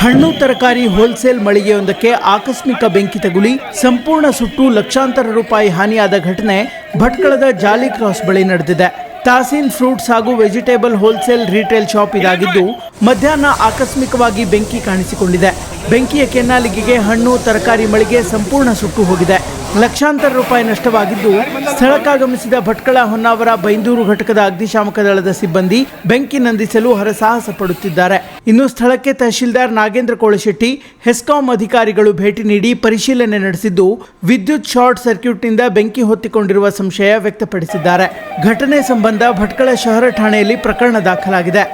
ಹಣ್ಣು ತರಕಾರಿ ಹೋಲ್ಸೇಲ್ ಮಳಿಗೆಯೊಂದಕ್ಕೆ ಆಕಸ್ಮಿಕ ಬೆಂಕಿ ತಗುಲಿ, ಸಂಪೂರ್ಣ ಸುಟ್ಟು ಲಕ್ಷಾಂತರ ರೂಪಾಯಿ ಹಾನಿಯಾದ ಘಟನೆ ಭಟ್ಕಳದ ಜಾಲಿ ಕ್ರಾಸ್ ಬಳಿ ನಡೆದಿದೆ. ತಾಸೀನ್ ಫ್ರೂಟ್ಸ್ ಹಾಗೂ ವೆಜಿಟೇಬಲ್ ಹೋಲ್ಸೇಲ್ ರಿಟೇಲ್ ಶಾಪ್ ಇದಾಗಿದ್ದು, ಮಧ್ಯಾಹ್ನ ಆಕಸ್ಮಿಕವಾಗಿ ಬೆಂಕಿ ಕಾಣಿಸಿಕೊಂಡಿದೆ. ಬೆಂಕಿಯ ಕೆನ್ನಾಲಿಗೆಗೆ ಹಣ್ಣು, ತರಕಾರಿ ಮಳಿಗೆ ಸಂಪೂರ್ಣ ಸುಟ್ಟು ಹೋಗಿದೆ. ಲಕ್ಷಾಂತರ ರೂಪಾಯಿ ನಷ್ಟವಾಗಿದ್ದು ಸ್ಥಳಕ್ಕಾಗಮಿಸಿದ ಭಟ್ಕಳ ಹೊನ್ನಾವರ ಬೈಂದೂರು ಘಟಕದ ಅಗ್ನಿಶಾಮಕ ದಳದ ಸಿಬ್ಬಂದಿ ಬೆಂಕಿ ನಂದಿಸಲು ಹರಸಾಹಸ ಪಡುತ್ತಿದ್ದಾರೆ. ಇನ್ನು ಸ್ಥಳಕ್ಕೆ ತಹಶೀಲ್ದಾರ್ ನಾಗೇಂದ್ರ ಕೋಳಶೆಟ್ಟಿ, ಹೆಸ್ಕಾಂ ಅಧಿಕಾರಿಗಳು ಭೇಟಿ ನೀಡಿ ಪರಿಶೀಲನೆ ನಡೆಸಿದ್ದು ವಿದ್ಯುತ್ ಶಾರ್ಟ್ ಸರ್ಕ್ಯೂಟ್ನಿಂದ ಬೆಂಕಿ ಹೊತ್ತಿಕೊಂಡಿರುವ ಸಂಶಯ ವ್ಯಕ್ತಪಡಿಸಿದ್ದಾರೆ. ಘಟನೆ ಸಂಬಂಧ ಭಟ್ಕಳ ಶಹರ ಠಾಣೆಯಲ್ಲಿ ಪ್ರಕರಣ ದಾಖಲಾಗಿದೆ.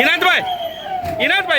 इनाथ भाई इनाथ भाई